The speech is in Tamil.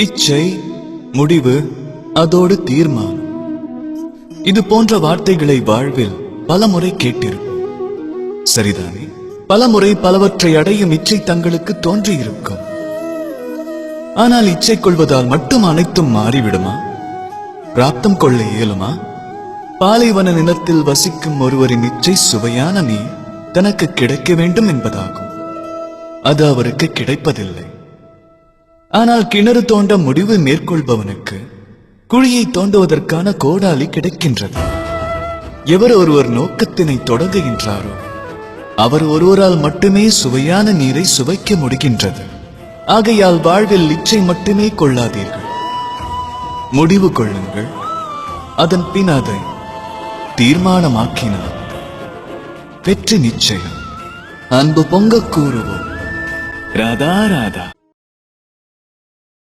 இச்சை முடிவு அதோடு தீர்மானம். இது போன்ற வார்த்தைகளை வாழ்வில் பலமுறை கேட்டிருக்கும் சரிதானே? பலமுறை பலவற்றை அடையும் இச்சை தங்களுக்கு தோன்றியிருக்கும். ஆனால் இச்சை கொள்வதால் மட்டும் அனைத்தும் மாறிவிடுமா? பிராப்தம் கொள்ள இயலுமா? பாலைவன நிலத்தில் வசிக்கும் ஒருவரின் இச்சை சுவையான நீர் தனக்கு கிடைக்க வேண்டும் என்பதாகும். அது அவருக்கு கிடைப்பதில்லை. ஆனால் கிணறு தோண்ட முடிவு மேற்கொள்பவனுக்கு குழியை தோண்டுவதற்கான கோடாலி கிடைக்கின்றது. எவர் ஒருவர் நோக்கத்தினை தொடங்குகின்றாரோ அவர் ஒருவரால் மட்டுமே சுவையான நீரை சுவைக்க முடிகின்றது. ஆகையால் வாழ்வில் இச்சை மட்டுமே கொள்ளாதீர்கள். முடிவு கொள்ளுங்கள். அதன் பின் அதை தீர்மானமாக்கினார் வெற்றி நிச்சயம். அன்பு பொங்க கூறுவோம். ராதா ராதா.